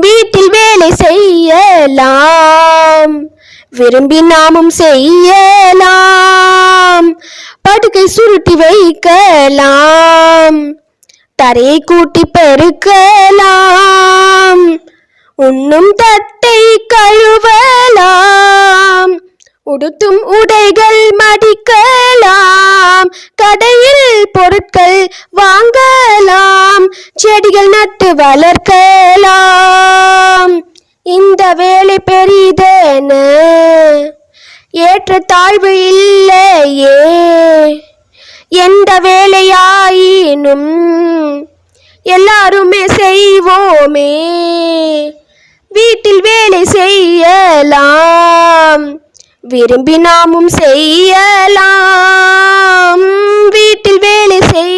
வீட்டில் வேலை செய்யலாம். விரும்பி நாமும் செய்யலாம். படுக்கை சுருட்டி வைக்கலாம். தரையை கூட்டி பெருக்கலாம். உண்ணும் தட்டை கழுவலாம். உடுத்தும் உடைகள் மடிக்கலாம். கடையில் பொருட்கள் வாங்க செடிகள் நட்டு வளர்க்கலாம். இந்த வேலை பெரிதென? ஏற்ற தாழ்வு இல்லையே. எந்த வேலையாயினும் எல்லாருமே செய்வோமே. வீட்டில் வேலை செய்யலாம். விரும்பி நாமும் செய்யலாம். வீட்டில் வேலை செய்ய